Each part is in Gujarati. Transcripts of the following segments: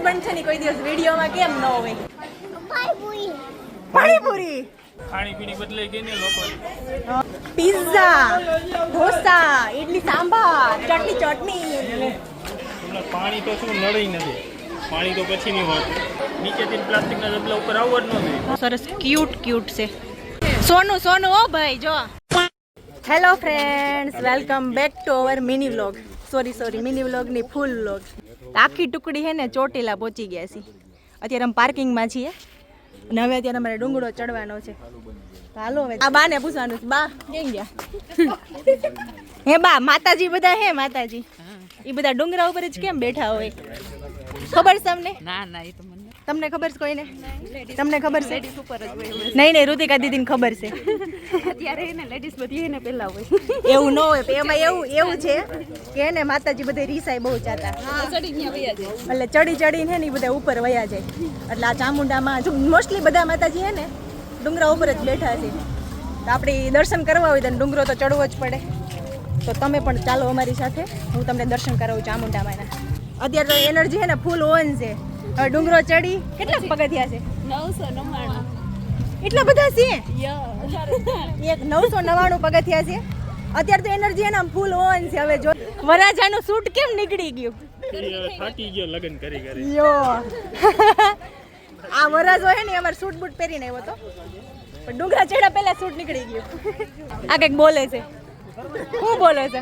હસબન્ડ છે ને કોઈ દિવસ વિડીયોમાં કેમ ન હોય? પાણીપુરી. પાણીપુરી? ખાણીપીણી બદલાઈ ગઈ ને લોકો. પિઝા ઢોસા ઇડલી સાંભાર ચટણી ચટણી. પાણી તો શું નડી નથી. પાણી તો પછીની વાત નીચેથી પ્લાસ્ટિકના ડબલા ઉપર આવવા જ ન સરસ ક્યુટ ક્યુટ છે. સોનું સોનું ઓ ભાઈ જો. Hello friends welcome back to our mini vlog sorry sorry mini વ્લોગની full vlog આખી ટુકડી છે ને ચોટીલા પહોંચી ગયા છીએ અત્યારે અમે પાર્કિંગમાં છીએ અને હવે અત્યારે અમારે ડુંગળો ચડવાનો છે. હાલો હવે આ બાને પૂછવાનું છે, બા, કેમ ગયા? હે બા, માતાજી બધા હે, માતાજી? એ બધા ડુંગરા ઉપર જ કેમ બેઠા હોય? ખબર છે તમને? ના ના એ તો મને તમને ખબર છે કોઈને? તમને ખબર છે? લેડીઝ ઉપર જ હોય એવું. નહીં નહીં રુતિકા દીદીને ખબર છે. અત્યારે એને લેડીઝ બધી એને પહેલા હોય. એવું ન હોય એમાં એવું એવું છે કે એને માતાજી બધે રીસાય બહુ જાતા ચડી ગયા વયા જાય. એટલે ચડી ચડીને ને ઈ બધા ઉપર વયા જાય. એટલે આ ચામુંડામાં જો મોસ્ટલી બધા માતાજી હે ને ડુંગરા ઉપર જ બેઠા છે. તો આપણે દર્શન કરવા હોય તો ડુંગરો તો ચડવો જ પડે. તો તમે પણ ચાલો અમારી સાથે. હું તમને દર્શન કરાવું ચામુંડામાં અત્યારે તો એનર્જી હે ને ફૂલ ઓન છે. ડુંગરો ચડી. કેટલા પગથિયા છે? નવસો નવ્વાણું. એટલા બધા છે? ય એક નવસો નવ્વાણું પગથિયા છે. અત્યારે તો એનર્જી એના ફૂલ ઓન છે. હવે જો વરાજાનું સૂટ કેમ નીકળી ગયું? થાકી ગયો લગ્ન કરી કરી. યો. આ વરાજો હે ને અમારે સૂટ બૂટ પહેરીને આવ્યો તો. પણ ડુંગરા ચડ્યા પહેલા સૂટ નીકળી ગયું. આ કંઈક બોલે છે. શું બોલો છે?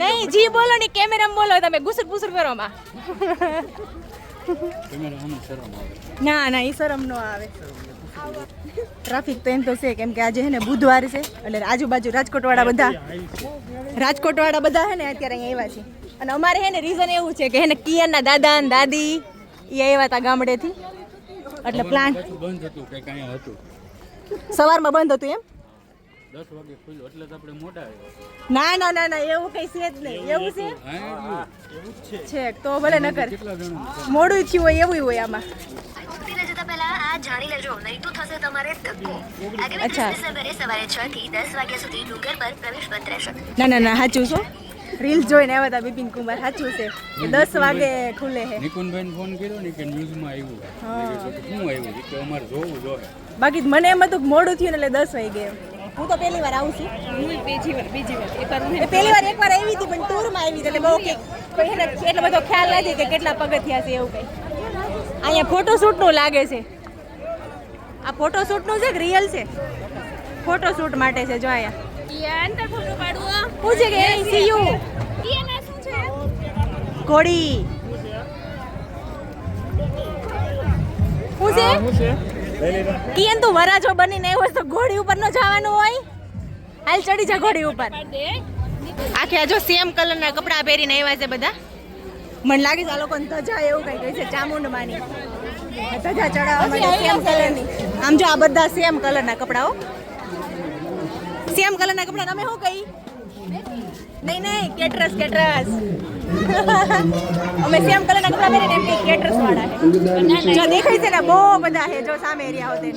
નહીં જી બોલો ને કેમેરામાં બોલો તમે ગુસર ગુસર કરો માં ના ના એ શરમ નો આવે. ટ્રાફિક તો એમ તો છે કેમ કે આજે હે ને બુધવાર છે એટલે આજુબાજુ રાજકોટવાળા બધા રાજકોટવાળા બધા હે ને અત્યારે અહીંયા આવ્યા છે. અને અમારે હે ને રીઝન એવું છે કે હે ને કિયાના દાદા ને દાદી એ આવ્યા હતા ગામડેથી. એટલે પ્લાન બંધ હતું કે અહીંયા હતું. સવારમાં બંધ હતું એમ? દસ વાગે ખુલ્યું એટલે તો આપણે મોટા આવ્યા. ના ના ના ના એવું કઈ છે જ નહીં. એવું છે? છે. તો ભલે ન કર મોડું થયું હોય એવું હોય આમાં. મુક્તિને જતા પહેલા આ જાણી લેજો નહીં તો થશે તમારે ધક્કો. આગામી અચ્છા. ત્રીસ ડિસેમ્બરે સવારે છ થી દસ વાગ્યા સુધી ડુંગર પર પ્રવેશ બંધ રહેશે. ના ના ના સાચું છો. રીલ્સ જોઈને આવ્યા હતા બિપિન કુમાર સાચું છે. દસ વાગે ખુલે છે. નિકુંજભાઈને ફોન કર્યો ને કે ન્યૂઝમાં આવ્યું. મેં કીધું કે શું આવ્યું? કે અમારે જોવું જોઈએ બાકી મને એમ હતું મોડું થયું ને એટલે દસ વાગે હું તો પહેલી વાર આવું છું. હું બીજી વાર બીજી વાર. એક વાર હું પહેલી વાર એકવાર આવી હતી પણ ટૂરમાં આવી હતી. એટલે બહુ કે કોઈ એને એટલો બધો ખ્યાલ નથી કે કેટલા પગથિયા છે એવું કંઈ. અહીંયા ફોટોશૂટનું લાગે છે. આ ફોટોશૂટનું છે કે રિયલ છે? ફોટોશૂટ માટે છે જો અહીંયા. યા ફોટો પાડવો શું છે કે સીયુ. ઈયાના શું છે? ઘોડી. શું છે. કિયન તું વરાજો બનીને હોય તો ઘોડી ઉપર ન જવાનું હોય? હાલ ચડી જા ઘોડી ઉપર. આખે આ જો સેમ કલરના કપડાં પહેરીને આવ્યા છે બધા. મને લાગે છે આ લોકોને ધજા એવું કઈ કહે છે ચામુંડમાની. ધજા ચડાવવા માટે સેમ કલરની આમ જો આ બધા સેમ કલરના કપડાઓ સેમ કલરના કપડા તમે શું કહી? નહીં નહીં, કેટરસ કેટરસ. અમે સેમ કલરના કપડા પહેરીને એમ કેટરસ વાળા છે જો દેખાય છે ને, બહુ બધા છે જો સામે એરિયા હોતે.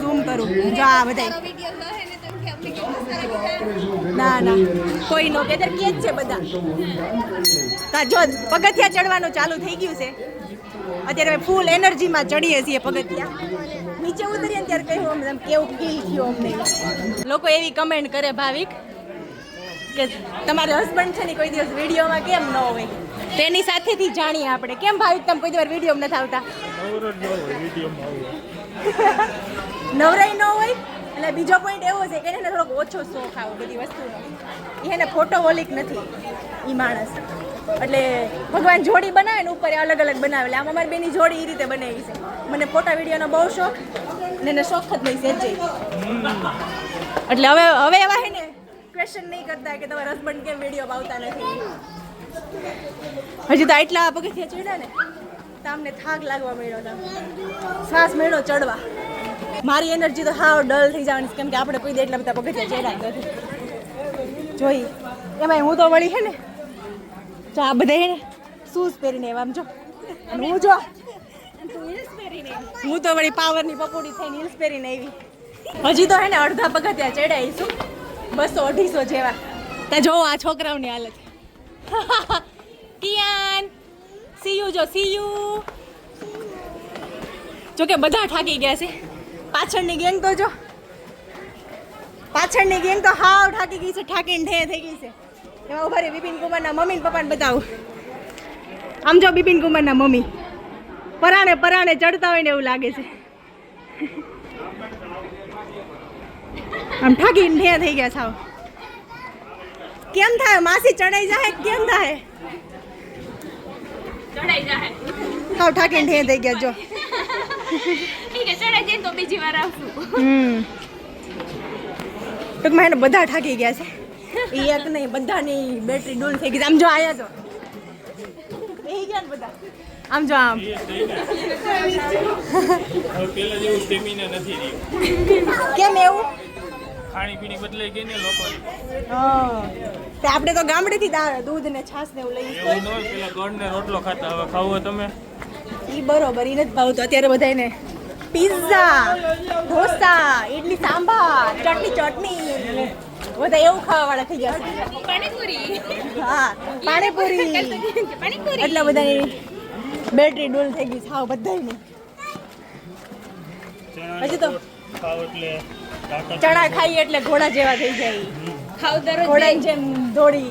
ઝૂમ કરું. જો આ બધા ના ના. કોઈ નો કેતર કે જ છે બધા. તા જો પગથિયા ચડવાનું ચાલુ થઈ ગયું છે. અત્યારે ફૂલ એનર્જીમાં ચડીએ છીએ પગથિયા. નીચે ઉતરીએ ત્યારે કહ્યું અમને કેવું ફીલ થયું અમને? લોકો એવી કમેન્ટ કરે, ભાવિક કે તમારે હસબન્ડ છે ને કોઈ દિવસ વિડીયોમાં કેમ ન હોય? તેની સાથેથી જાણીએ આપણે. કેમ ભાવિક તમે કોઈ દિવસ વીડિયો નથી આવતા? નવરાઈ ન હોય. એટલે બીજો પોઈન્ટ એવો છે કે એને થોડોક ઓછો શોખ આવો બધી વસ્તુનો. એને ફોટોવોલિક નથી એ માણસ. એટલે ભગવાન જોડી બનાવે ને ઉપર અલગ અલગ બનાવે. એટલે આમ અમારી બેની જોડી એ રીતે બનાવી છે. મને ફોટા વિડીયોનો બહુ શોખ ને એને શોખ જ નહીં સેજે એટલે હવે હવે એવા હે ને ક્વેશ્ચન નહીં કરતા કે તમારા હસબન્ડ કેમ વીડિયો આવતા નથી? હજી તો આટલા પગથિયા ચડ્યા ને તો અમને થાક લાગવા મળ્યો હતો શ્વાસ મેળો ચડવા. મારી એનર્જી તો હાવ ડલ થઈ જવાની કેમ કે આપણે કોઈ દે એટલા બધા પગથિયા ચડ્યા નથી. જોઈ એમાં હું તો વળી હે ને જો આ બધા હે ને શૂઝ પહેરીને એવા આમ જો. અને હું જો હું તો વળી પાવરની પકોડી થઈને હિલ્સ પહેરીને આવી. હજી તો હે ને અડધા પગથિયા ચડાવીશું બસો અઢીસો જેવા. ત્યાં જોવો આ છોકરાઓની હાલત. કિયાન સી યુ જો સી યુ જો કે બધા ઠાકી ગયા છે. પાછળની ગેંગ તો જો. પાછળની ગેંગ તો હાવ ઠાકી ગઈ છે ઠાકીને ઠે થઈ ગઈ છે. એમાં ઊભા રે બિપિન કુમારના મમ્મી ને પપ્પાને બતાવું. આમ જો બિપિન કુમારના મમ્મી. પરાણે પરાણે ચડતા હોય ને એવું લાગે છે. આમ ઠાકીને ઠે થઈ ગયા છાવ કેમ થાય? માસી ચડાઈ જાય કેમ થાય ચડાઈ જાય સાવ ઠાકીને ઠે થઈ ગયા જો. ઠીક છે ચડાઈ જાય તો બીજી વાર આવશું. હમ. ટૂંકમાં એને બધા ઠાકી ગયા છે. એ એક નહીં બધાની બેટરી ડૂલ થઈ ગઈ આમ જો આયા જો. એ ગયા ને બધા. આમ જો આમ. એ ને હવે પેલા જેવું સ્ટેમિના નથી રહ્યું. કેમ એવું? ખાણીપીણી બદલાઈ ગઈ ને લોકોની હા. તે આપણે તો ગામડેથી જ આવે દૂધ ને છાશ ને એવું લઈ એવું ન હોય પેલા ગોળ ને રોટલો ખાતા હવે ખાવું હોય તમે? ઈ બરોબર ઈ નથી ભાવતો. અત્યારે બધાને પિઝા ઢોસા ઇડલી સાંભાર ચટણી ચટણી. બધા એવું ખાવા વાળા થઈ ગયા પાણીપુરી. હા પાણીપુરી. પાણીપુરી. એટલા બધાની બેટરી ડોલ થઈ ગઈ છે. હાવ બધાની હજી તો ખાવ એટલે ચણા ખાઈએ એટલે ઘોડા જેવા થઈ જાય. ખાવ દરરોજ ઘોડાની જેમ દોડી.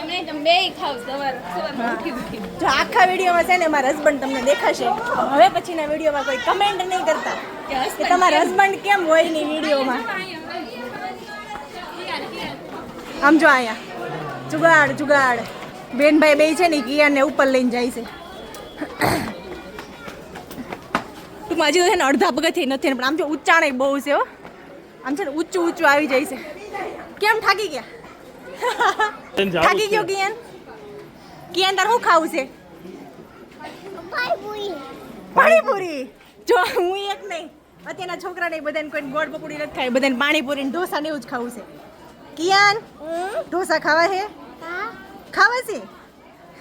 એમને તમે બે ખાવ સવાર સવાર ઉઠી ઉઠી જો આખા વિડીયોમાં છે ને મારા હસબન્ડ તમને દેખાશે. હવે પછીના વિડીયોમાં કોઈ કમેન્ટ નહીં કરતા. કે તમારા હસબન્ડ કેમ હોયની વિડીયોમાં? આમ જો આયા જુગાડ જુગાડ. બેનભાઈ બે છે ને કિયાને ઉપર લઈને જાય છે. ટૂંકમાં હજી તો છે ને અડધા પગથી નથી પણ આમ જો ઉચ્ચાણે બહુ છે હો. આમ છે ને ઊંચું ઊંચું આવી જાય છે. કેમ થાકી ગયા? થાકી ગયો કિયાન? કિયાન તાર શું ખાવું છે? પાણીપુરી. જો હું એક નહીં. અત્યારના છોકરાને બધાને કોઈ ગોળ પકોડી નથી ખાય બધાને પાણીપુરી ને ઢોસા ને એવું જ ખાવું છે. કિયાન ઢોસા ખાવા છે? ખાવા છે?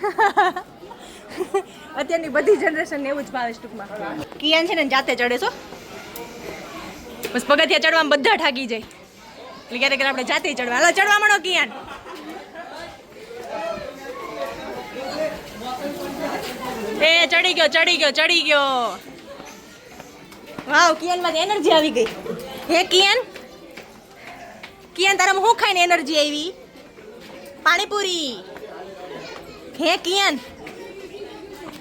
અત્યારની બધી જનરેશન એવું જ ભાવે છે ટૂંકમાં. કિયાન છે ને જાતે ચડે છો બસ પગથિયા ચડવામાં બધા ઠાકી જાય. એટલે ક્યારેક ક્યારેક આપણે જાતે ચડવા. હાલો, ચડવા મળો કિયાન. એ, ચડી ગયો ચડી ગયો ચડી ગયો. વાવ કિયાનમાં એનર્જી આવી ગઈ. હે, કિયાન? કિયાન તારામાં હું ખાઈને એનર્જી આવી? પાણીપુરી. હે, કિયાન?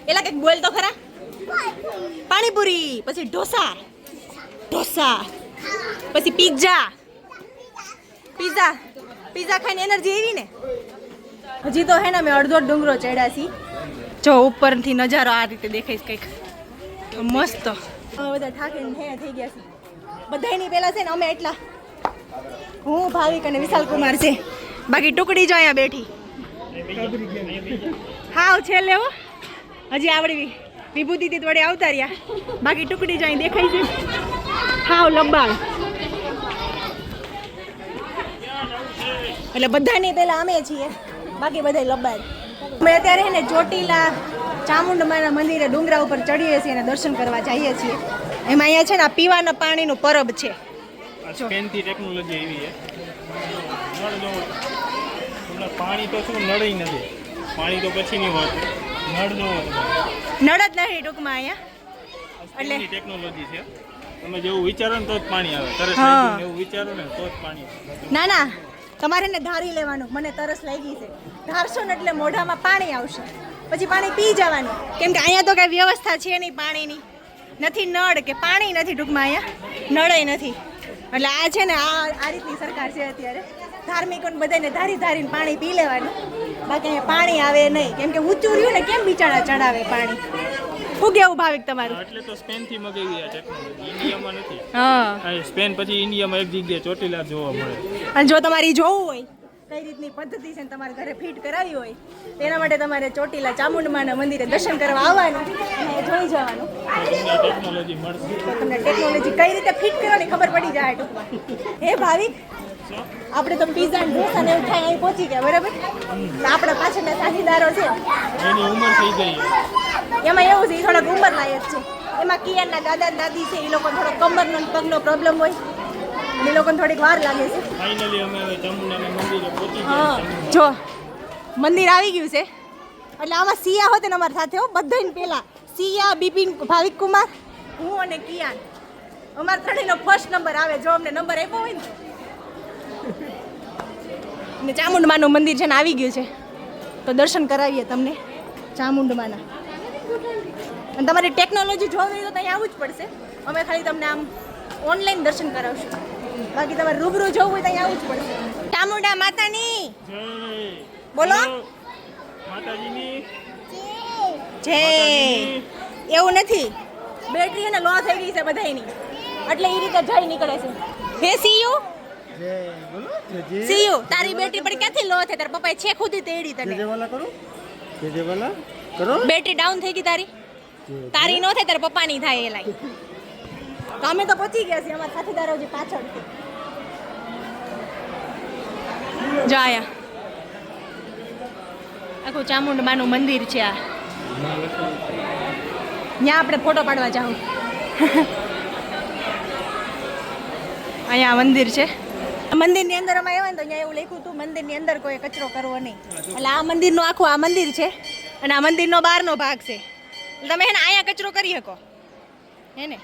એલા કંઈક બોલ તો ખરા. પાણીપુરી, પછી ઢોસા. ઢોસા. પછી પીઝા પિઝા પિઝા ખાઈને એનર્જી આવી ને? હજી તો હે ને મેં અડધો ડુંગરો ચડ્યા છી જો ઉપરથી નજારો આ રીતે દેખાઈશ કંઈક. મસ્ત. બધા થાકીને હે થઈ ગયા છે બધાની પહેલા છે ને અમે એટલા. હું, ભાવિક અને વિશાલ કુમાર છે. બાકી ટુકડી જો અહીંયા બેઠી. હાવ છેલ્લે હો. હજી આવડી વિભૂતિ વડે આવતા રહ્યા. બાકી ટુકડી જો અહીં દેખાય છે. હાવ લંબાણ. એટલે બધાની પહેલાં અમે છીએ. બાકી બધા લબાડ અમે અત્યારે છે ને ચોટીલા ચામુંડમાના મંદિરે ડુંગરા ઉપર ચડીએ છીએ અને દર્શન કરવા જઈએ છીએ. એમાં અહીંયા છે ને આ પીવાના પાણીનું પરબ છે. આ સ્પેનથી ટેકનોલોજી એવી છે. નળ પાણી તો શું નળ નથી. પાણી તો પછી નહીં હોતું નળ જો નળ જ નહીં ટૂંકમાં અહીંયા. એટલે ટેકનોલોજી છે. તમે જેવું વિચારો ને તો જ પાણી આવે. તરસ લાગી એવું વિચારો ને તો જ પાણી આવે. ના ના. તમારે ને ધારી લેવાનું. મને તરસ લાગી છે. ધારશો ને એટલે મોઢામાં પાણી આવશે. પછી પાણી પી જવાનું. કેમ કે અહીંયા તો કાંઈ વ્યવસ્થા છે નહીં પાણીની. નથી નળ કે પાણી નથી ટૂંકમાં અહીંયા. નળે નથી. એટલે આ છે ને આ આ રીતની સરકાર છે અત્યારે. ધાર્મિકોને બધાને ધારી ધારીને પાણી પી લેવાનું. બાકી અહીંયા પાણી આવે નહીં. કેમ કે ઊંચું રહ્યું ને કેમ બિચારા ચડાવે પાણી? શું કેવું ભાવિક તમારું. એટલે તો સ્પેનથી મગાવી આ ટેકનોલોજી ઇન્ડિયામાં નથી. હા. સ્પેન પછી ઇન્ડિયામાં એક જગ્યાએ ચોટીલા જોવા મળે. અને જો તમારી જોવું હોય કઈ રીતની પદ્ધતિ છે ને તમારે ઘરે ફિટ કરાવી હોય તેના માટે તમારે ચોટીલા ચામુંડમાના મંદિરે દર્શન કરવા આવવાનું અને જોઈ જવાનું. ટેકનોલોજી મળશે. તમને ટેકનોલોજી કઈ રીતે ફિટ કરવાની ખબર પડી જાય ટૂંકમાં. હે ભાવિક? આપણે તો પીઝા ને ઢોસા ને એવું ખાઈ અહીં પહોંચી ગયા બરાબર? આપણા પાછળના સાથીદારો છે. એની ઉંમર થઈ ગઈ. એમાં એવું છે એ થોડાક ઉંમર લાયક છે. એમાં કિયાનના દાદા દાદી છે એ લોકો થોડો કમરનો પગનો પ્રોબ્લેમ હોય. એ લોકોને થોડીક વાર લાગે છે. ફાઇનલી અમે હવે ચામુંડાના મંદિરે પહોંચી હા ગયા જો મંદિર આવી ગયું છે. એટલે આમાં સિયા હોત ને અમારી સાથે હો બધાને પહેલા. સિયા બિપિન ભાવિક કુમાર હું અને કિયાન. અમારા ત્રણેયનો ફર્સ્ટ નંબર આવે જો અમને નંબર આપ્યો હોય ને તો. ને ચામુંડમાનું મંદિર છે ને આવી ગયું છે. તો દર્શન કરાવીએ તમને. ચામુંડમાના. અને તમારી ટેકનોલોજી જોવી હોય તો ત્યાં આવવું જ પડશે. અમે ખાલી તમને આમ ઓનલાઈન દર્શન કરાવશું. બાકી તમારે રૂબરૂ જોવું હોય ત્યાં આવવું જ પડશે. ચામુંડા માતાની. બોલો. માતાજીની. જય. એવું નથી. બેટરી એને લો થઈ ગઈ છે બધાયની. એટલે એ રીતે જઈ નીકળે છે. હે સીયુ સીયુ તારી બેટરી પણ ક્યાંથી લો છે? તારા પપ્પાએ છે ખુદી તેડી તને. બેટરી ડાઉન થઈ ગઈ તારી. તારી નો થાય તારા પપ્પાની થાય એ લાઈ તો અમે તો પહોંચી ગયા છીએ અમારા સાથીદારો જે પાછળ જો આયા આખું ચામુંડમાનું મંદિર છે આ. ત્યાં આપણે ફોટો પાડવા જાઉં. અહીંયા મંદિર છે. મંદિરની અંદર અમે આવ્યા ને તો અહીંયા એવું લખ્યું હતું મંદિરની અંદર કોઈ કચરો કરવો નહીં. એટલે આ મંદિરનું આખું આ મંદિર છે અને આ મંદિરનો બહારનો ભાગ છે. એટલે તમે એને અહીંયા કચરો કરી શકો. હે ને?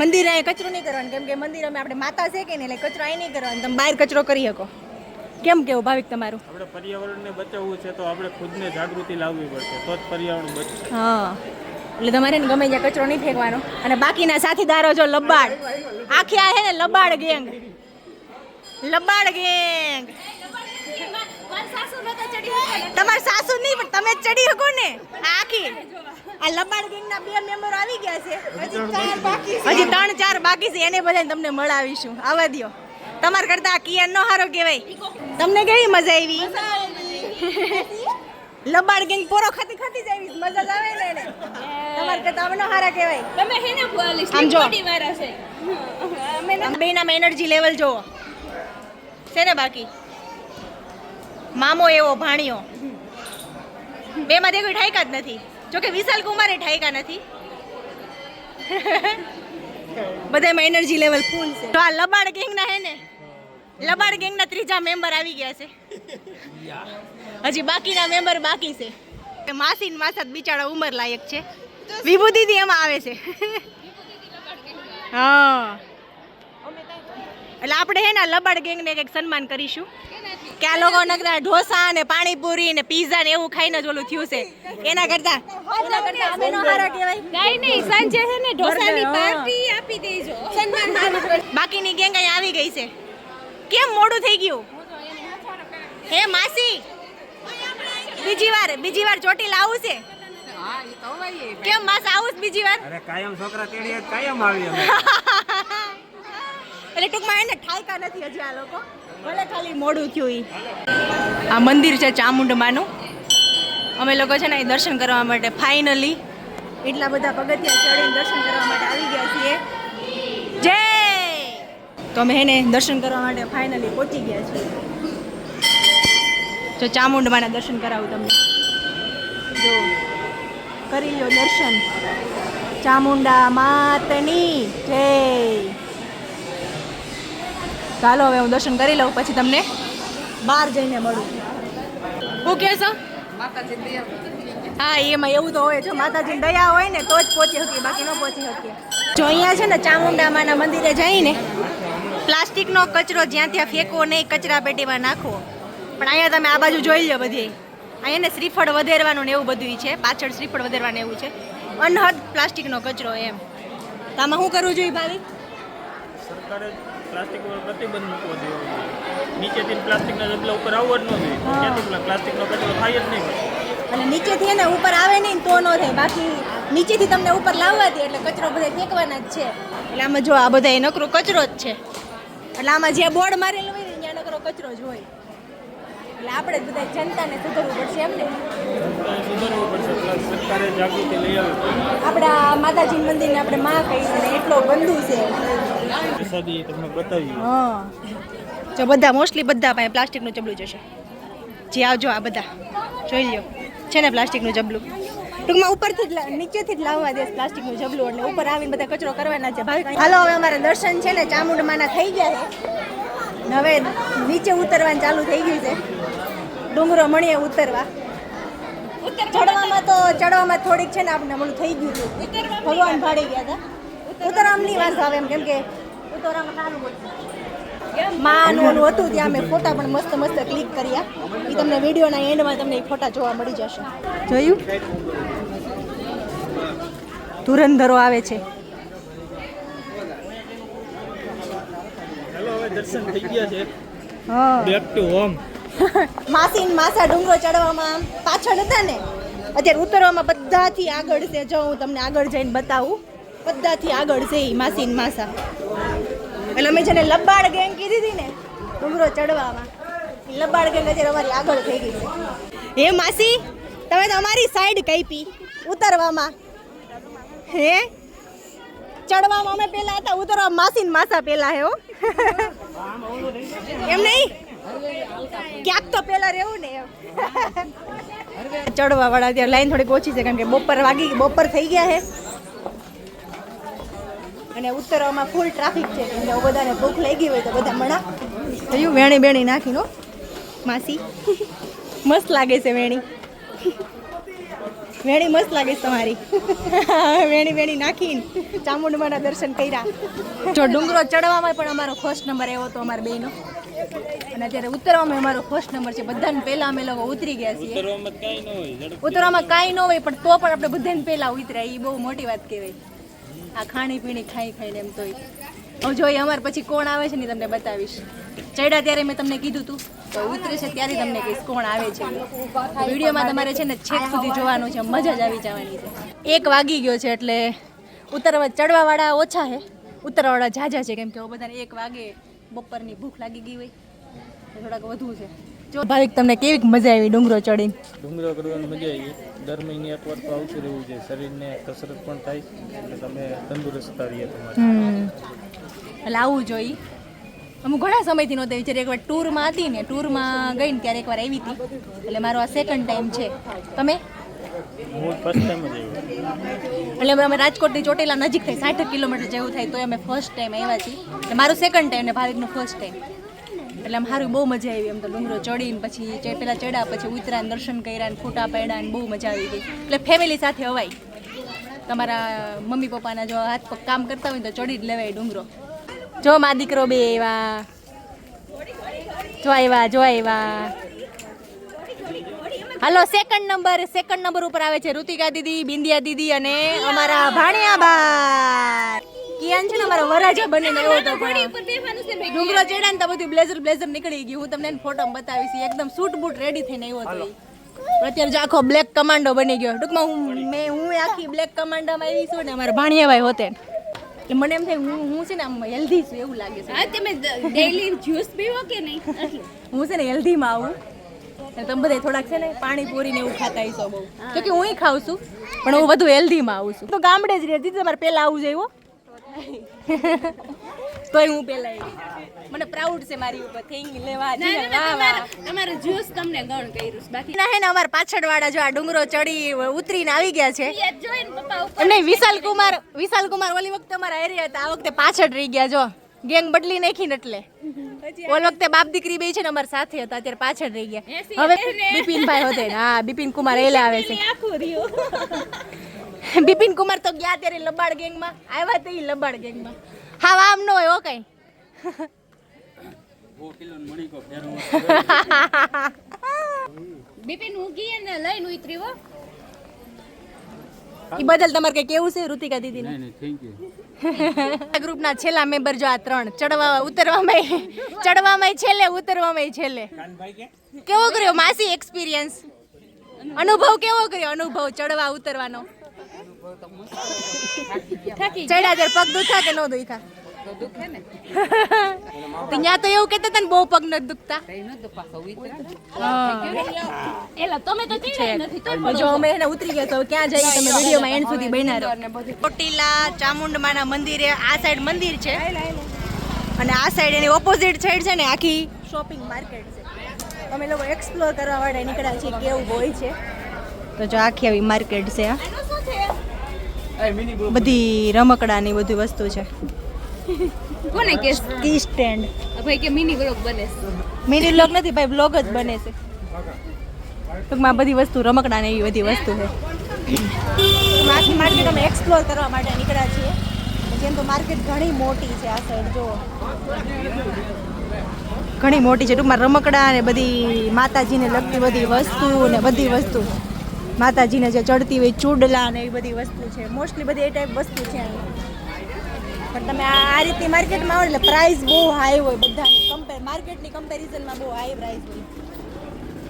મંદિર અહીંયા કચરો નહીં કરવાનું. કેમ કે મંદિર અમે આપણે માતા છે કે નહીં એટલે કચરો અહીં નહીં કરવાનો. તમે બહાર કચરો કરી શકો. કેમ કેવું ભાવિક તમારું? આપણે પર્યાવરણને બચાવવું છે તો આપણે ખુદને જાગૃતિ લાવવી પડશે. તો જ પર્યાવરણ બચશે હા. એટલે તમારે ને ગમે ત્યાં કચરો નહીં ફેંકવાનો. અને બાકીના સાથીદારો જો લબાડ. આખી આ હે ને લબાડ ગેંગ. લબાડ ગેંગ. તમાર સાસુ નહીં પણ તમે જ ચડી શકો ને. આ આખી. આ લબાડ ગેંગના બે મેમ્બર આવી ગયા છે. હજી ચાર બાકી છે. હજી ત્રણ ચાર બાકી છે. એને બધાને તમને મળાવીશું. આવવા દ્યો. તમાર કરતા કિયાન નો હારો કહેવાય. તમને કેવી મજા આવી? લબાડ ગેંગ પોરો ખાતી ખાતી જ આવી. મજા જ આવે ને એને. તમાર કરતા અમે નો હારા કહેવાય. તમે હે ને બોલી આમ જો. અમે બેના બેનામાં એનર્જી લેવલ જોવો. છે ને બાકી? મામો એવો, ભાણિયો. બે માંથી કોઈ ઠાયકા જ નથી. જોકે વિશાલ કુમારે ઠાયકા નથી. બધામાં એનર્જી લેવલ ફૂલ છે. તો આ લબાડ ગેંગના હે ને, લબાડ ગેંગના ત્રીજા મેમ્બર આવી ગયા છે. હજી બાકીના મેમ્બર બાકી છે. માસી ને માસા બિચારા ઉંમર લાયક છે. વિભૂ દીદી એમાં આવે છે. હા. એટલે આપણે હે ને લબાડ ગેંગને કંઈક સન્માન કરીશું. કે આ લોકો નકરા ઢોસા ને પાણીપુરી ને પીઝા ને એવું ખાઈને જ ઓલું થયું છે. એના કરતા એના કરતા અમે નો હારા કહેવાય. કાઈ નહીં સાંજે છે ને ઢોસાની પાર્ટી આપી દેજો. બાકીની ગેંગ અહીં આવી ગઈ છે. કેમ મોડું થઈ ગયું? હે માસી બીજી વાર બીજી વાર ચોટી લાવું છે? કેમ માસ આવું છે બીજી વાર? અરે કાયમ છોકરા તેડી કાયમ આવી અમે. એટલે ટૂંકમાં એને ઠાયકા નથી હજી આ લોકો. ભલે ખાલી મોડું થયું ઈ. આ મંદિર છે ચામુંડમાનું. અમે લોકો છે ને અહીં દર્શન કરવા માટે ફાઇનલી એટલા બધા પગથિયા ચડીને દર્શન કરવા માટે આવી ગયા છીએ. જય! તો અમે એને દર્શન કરવા માટે ફાઇનલી પહોંચી ગયા છીએ. જો ચામુંડમાના દર્શન કરાવું તમને. જો, કરી લો દર્શન. ચામુંડા માતની, જય! ચાલો હવે હું દર્શન કરી લઉં પછી તમને બહાર જઈને મળું. હું કે છો? હા એમાં એવું તો હોય જો માતાજીની દયા હોય ને તો જ પહોંચી શકીએ બાકી ન પહોંચી શકીએ. જો અહીંયા છે ને ચામુંડા માના મંદિરે જઈને પ્લાસ્ટિકનો કચરો જ્યાં ત્યાં ફેંકવો નહીં કચરા પેટીમાં નાખવો પણ અહીંયા તમે આ બાજુ જોઈ લો બધી. અહીંયા ને શ્રીફળ વધેરવાનું ને એવું બધું છે પાછળ શ્રીફળ વધેરવાનું એવું છે. અનહદ પ્લાસ્ટિકનો કચરો એમ. તો આમાં શું કરવું જોઈએ ભાવી સરકારે પ્લાસ્ટિક ઉપર પ્રતિબંધ મૂકવો જોઈએ. નીચેથી પ્લાસ્ટિકના ડબલા ઉપર આવવા જ ન જોઈએ. ત્યાંથી પ્લાસ્ટિકનો કચરો થાય જ નહીં અને નીચેથી એને ઉપર આવે નહીં તો ન થાય બાકી નીચેથી તમને ઉપર લાવવા દે એટલે કચરો બધા ફેંકવાના જ છે. એટલે આમાં જો આ બધા નકરો કચરો જ છે. એટલે આમાં જે બોર્ડ મારેલું હોય ને ત્યાં નકરો કચરો જ હોય. એટલે આપણે બધા જનતાને સુધરવું પડશે એમ ને? સુધારવું પડશે. સરકારે જાગૃતિ લઈ પડશે આપણા માતાજી મંદિરને આપણે માં કહી એટલો બંધુ છે. પ્રસાદી તમને બતાવી હા. જો બધા મોસ્ટલી બધા પાસે પ્લાસ્ટિકનું ચબલું જશે જે આવજો આ બધા. જોઈ લ્યો. છે ને પ્લાસ્ટિકનું જબલું? ટૂંકમાં ઉપરથી જ નીચેથી જ લાવવા દે પ્લાસ્ટિકનું જબલું એટલે ઉપર આવીને બધા કચરો કરવાના છે. ભાઈ હાલો હવે અમારે દર્શન છે ને ચામુંડમાના થઈ ગયા છે. હવે નીચે ઉતરવાનું ચાલુ થઈ ગયું છે. ડુંગરો મણીએ ઉતરવા. ચડવામાં તો ચડવામાં થોડીક છે ને આપણે હમણાં થઈ ગયું હતું ભગવાન ભાડી ગયા હતા. ઉત્તરામની વાંધો આવે એમ કેમ કે ઉત્તરામાં સારું હતું માનું હતું ત્યાં અમે ફોટા પણ મસ્ત મસ્ત ક્લિક કર્યા. એ તમને વિડીયોના એન્ડમાં તમને એ ફોટા જોવા મળી જશે. જોયું? ધુરંધરો આવે છે. ચાલો હવે દર્શન થઈ ગયા છે. હા. બેક ટુ હોમ માસી માસા ડુંગરો ચડવામાં પાછળ હતા ને. અત્યારે ઉતરવામાં બધાથી આગળ છે. જો હું તમને આગળ જઈને બતાવું. બધાથી આગળ છે એ માસી માસા. એટલે અમે જેને લબાડ ગેંગ કીધી હતી ને, ડુંગરો ચડવામાં લબાડ ગેંગ અત્યારે અમારી આગળ થઈ ગઈ છે. હે માસી, તમે તો અમારી સાઈડ કાપી ઉતરવામાં. હે? ચડવામાં અમે પેલા હતા, ઉતરવા માસી માસા પેલા હે એમ નહીં? ક્યાંક તો પેલા રહેવું ને એમ. ચડવા વાળા ત્યાં લાઈન થોડીક ઓછી છે, કારણ કે બપોર વાગી, બપોર થઈ ગયા છે અને ઉત્તરમાં ફૂલ ટ્રાફિક છે. એટલે બધાને ભૂખ લાગી હોય તો બધા મણા. થયું વેણી બેણી નાખીનો માસી. મસ્ત લાગે છે વેણી. વેણી મસ્ત લાગે છે તમારી. વેણી વેણી નાખીને ચામુંડમાના દર્શન કર્યા. જો ડુંગરો ચડવામાં પણ અમારો ફર્સ્ટ નંબર એવો હતો અમારા બેનો અને અત્યારે ઉતરવામાં અમારો ફર્સ્ટ નંબર છે. બધાને પહેલા અમે લોકો ઉતરી ગયા છીએ. ઉતરવામાં કાંઈ ન હોય ઉતરવામાં કાંઈ ન હોય પણ તો પણ આપણે બધાને પહેલા ઉતર્યા. એ બહુ મોટી વાત કહેવાય. આ ખાણી પીણી ખાઈ ખાઈને એમ તોય. હવે જોઈએ, અમારે પછી કોણ આવે છે ને તમને બતાવીશ. ચડ્યા ત્યારે મેં તમને કીધું હતું તો ઉતરે છે ત્યારે તમને કહીશ કોણ આવે છે. વિડીયોમાં તમારે છે ને છેક સુધી જોવાનું છે, મજા જ આવી જવાની છે. એક વાગી ગયો છે એટલે ઉતરવા ચડવાવાળા ઓછા છે. ઉતરવાવાળા ઝાઝા છે, કેમ કે બધાને એક વાગે બપોરની ભૂખ લાગી ગઈ હોય. થોડાક વધુ છે. જો ભાવિક તમને કેવી મજા આવી ડુંગરો ચડીને? ડુંગરો કરવાની મજા આવી. દર મહિને એક વાર તો આવતું રહેવું જોઈએ શરીરને કસરત પણ થાય એટલે તમે તંદુરસ્ત રહીએ તમારે. એટલે આવવું જોઈએ અમુક ઘણા સમયથી નહોતા વિચારી એકવાર ટૂરમાં હતી ને ટૂરમાં ગઈ ને ત્યારે એકવાર આવી હતી. એટલે મારો આ સેકન્ડ ટાઈમ છે. તમે? હું એટલે અમે- રાજકોટથી ચોટીલા નજીક થાય સાઠ કિલોમીટર જેવું થાય તો અમે ફર્સ્ટ ટાઈમ આવ્યા છીએ. મારું સેકન્ડ ટાઈમ ને ભાવિકનું ફર્સ્ટ ટાઈમ એટલે આમ સારું બહુ મજા આવી એમ તો ડુંગરો ચડીને પછી પેલા ચડ્યા પછી ઉતરાને દર્શન કર્યા ને ફોટા પાડ્યા ને બહુ મજા આવી ગઈ. એટલે ફેમિલી સાથે અવાય તમારા મમ્મી પપ્પાના જો હાથ પગ કામ કરતા હોય તો ચડી જ લેવાય ડુંગરો. જો મા દીકરો બે એવા જો આવ્યા જો આવ્યા હાલો સેકન્ડ નંબર સેકન્ડ નંબર ઉપર આવે છે ઋતિકા દીદી, બિંદિયા દીદી અને અમારા ભાણિયા બા કિયાન છે ને અમારા વરાજા બનીને છે ને ડુંગરો ચડ્યા ને તો બધું બ્લેઝર બ્લેઝર નીકળી ગયું. હું તમને ફોટો બતાવીશ. એકદમ સૂટ બૂટ રેડી થઈને આવ્યો હતો અત્યારે જો આખો બ્લેક કમાન્ડો બની ગયો. ટૂંકમાં હું મેં હું આખી બ્લેક કમાન્ડોમાં આવી છું ને અમારા ભાણિયાભાઈ હોતે. મને એમ થાય હું હું છે ને આમ હેલ્ધી છું એવું લાગે છે. હા તમે ડેઈલી જ્યુસ પીવો કે નહીં? હું છે ને હેલ્ધીમાં આવું. તમે બધા થોડાક છે ને પાણી પૂરીને એવું ખાતા હશો બહુ. તો કે હું ખાઉં છું પણ હું બધું હેલ્ધીમાં આવું છું. તો ગામડે જ રહેતી તમારે પહેલાં આવું જોઈએ હો. તોય હું પેલા મને પ્રાઉડ છે મારી ઉપર. થેન્ક લેવા તમારું જ્યુસ તમને ગણ કર્યું બાકી ના હે ને પાછળ પાછળવાળા જો આ ડુંગરો ચડી ઉતરીને આવી ગયા છે. નહીં વિશાલ કુમાર વિશાલ કુમાર ઓલી વખતે અમારા એરિયા હતા આ વખતે પાછળ રહી ગયા જો. ગેંગ બદલી નાખી ને એટલે. ઓલ વખતે બાપ દીકરી બે છે ને અમારા સાથે હતા અત્યારે પાછળ રહી ગયા. હવે. બિપિનભાઈ હોતે હા બિપિન કુમાર એલા આવે છે. આખું રહ્યું. બિપિન કુમાર તો ગયા ત્યારે લબાડ ગેંગમાં આવ્યા તે લબાડ ગેંગમાં. હા આમ ન હોય હો કઈ. બિપિન ઉગી ને લઈને ઉતરી હો. એ બદલ તમારે કઈ કેવું છે ઋતિકા નહીં નહીં થેન્ક યુ ગ્રુપના છેલ્લા મેમ્બર જો આ ત્રણ ચડવા ઉતરવામાં ચડવામાં છેલ્લે ઉતરવામાં છેલ્લે. કેવો કર્યો? માસી એક્સપિરિયન્સ અનુભવ કેવો કર્યો? અનુભવ ચડવા ઉતરવાનો. ચડ્યા ત્યારે પગ દુખા કે ન દુખા? ત્યાં તો એવું કેતા તને બહુ પગ નથી દુખતા. તમે. જો અમે એને ઉતરી ગયા તો ક્યાં જઈએ તમે વિડીયોમાં એન્ડ સુધી બન્યા રહો. ચોટીલા ચામુંડમાના મંદિરે આ સાઈડ મંદિર છે. અને આ સાઈડ એની ઓપોઝિટ સાઈડ છે ને આખી શોપિંગ માર્કેટ છે. અમે લોકો એક્સપ્લોર કરવા માટે નીકળ્યા છીએ કેવું હોય છે. તો જો આખી આવી માર્કેટ છે આ બધી રમકડાની બધી વસ્તુ છે. કોને કે કી સ્ટેન્ડ ભાઈ કે મિની બ્લોગ બને છે. મિની બ્લોગ નથી ભાઈ બ્લોગ જ બને છે. ટૂંકમાં બધી વસ્તુ રમકડા ને એવી બધી વસ્તુ છે. આખી માર્કેટ અમે એક્સપ્લોર કરવા માટે નીકળ્યા છીએ. જેમ તો માર્કેટ ઘણી મોટી છે આ સાઈડ જો ઘણી મોટી છે. ટૂંકમાં રમકડા ને બધી માતાજીને લગતી બધી વસ્તુ ને બધી વસ્તુ. માતાજીને જે ચડતી હોય ચૂડલા ને એ બધી વસ્તુ છે. મોસ્ટલી બધી એ ટાઈપ વસ્તુ છે અહીં પણ તમે આ રીતની માર્કેટમાં આવો એટલે પ્રાઇસ બહુ હાઈ હોય બધાની. કમ્પેર માર્કેટની કમ્પેરિઝનમાં બહુ હાઈ પ્રાઇસ હોય.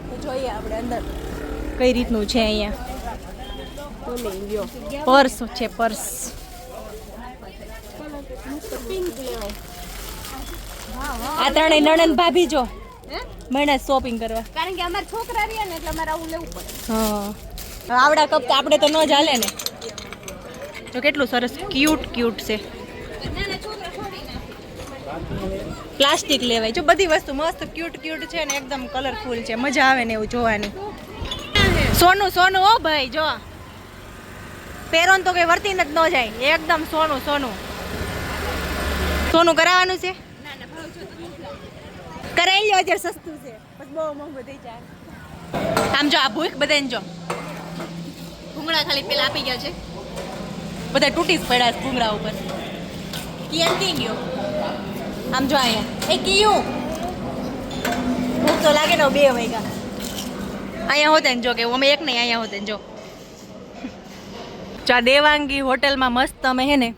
તો જોઈએ આપણે અંદર કઈ રીતનું છે અહીંયા. પર્સ છે પર્સ આ ત્રણેય નણંદ ભાભી જો. મને શોપિંગ કરવા. કારણ કે અમારા છોકરા રહ્યા ને એટલે અમારે આવું લેવું પડે. હા. આવડા કપ તો આપણે તો ન જ ને. તો કેટલું સરસ ક્યુટ ક્યુટ છે. પ્લાસ્ટિક લેવાય. જો બધી વસ્તુ મસ્ત ક્યુટ ક્યુટ છે ને એકદમ કલરફુલ છે. મજા આવે ને એવું જોવાની. સોનું સોનું ઓ ભાઈ, જો. પહેરો ને તો કઈ વર્તીને જ ન જાય. એકદમ સોનું સોનું. સોનું કરાવવાનું છે? કરાવી લ્યો, અત્યારે સસ્તું છે. બસ બહુ મોંઘું થઈ જાય. આમ જો, આ ભૂખ બધાને જો. ભૂંગળા ખાલી પેલા આપી ગયા છે. બધા તૂટી જ પડ્યા છે ભૂંગળા ઉપર. કિયન કી ગયો? આમ જો અહીંયા. એ કિયું. ભૂખ તો લાગે ને બે વાગ્યા. અહીંયા હોતે ને જો કે અમે એક નહીં અહીંયા હોતે જો. ચા દેવાંગી હોટલમાં મસ્ત અમે હે ને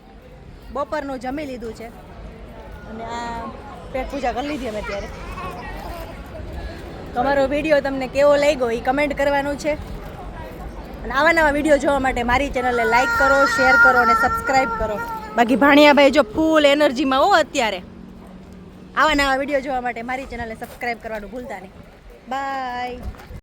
બપોરનું જમી લીધું છે. અને આ પેટ પૂજા કરી લીધી અમે ત્યારે તમારો વીડિયો તમને કેવો લાગ્યો એ કમેન્ટ કરવાનું છે. અને આવા નવા વીડિયો જોવા માટે મારી ચેનલને લાઈક કરો શેર કરો અને સબસ્ક્રાઈબ કરો. બાકી ભાણિયાભાઈ જો ફૂલ એનર્જીમાં હો અત્યારે. આવા નવા વીડિયો જોવા માટે મારી ચેનલને સબસ્ક્રાઈબ કરવાનું ભૂલતા નહીં. બાય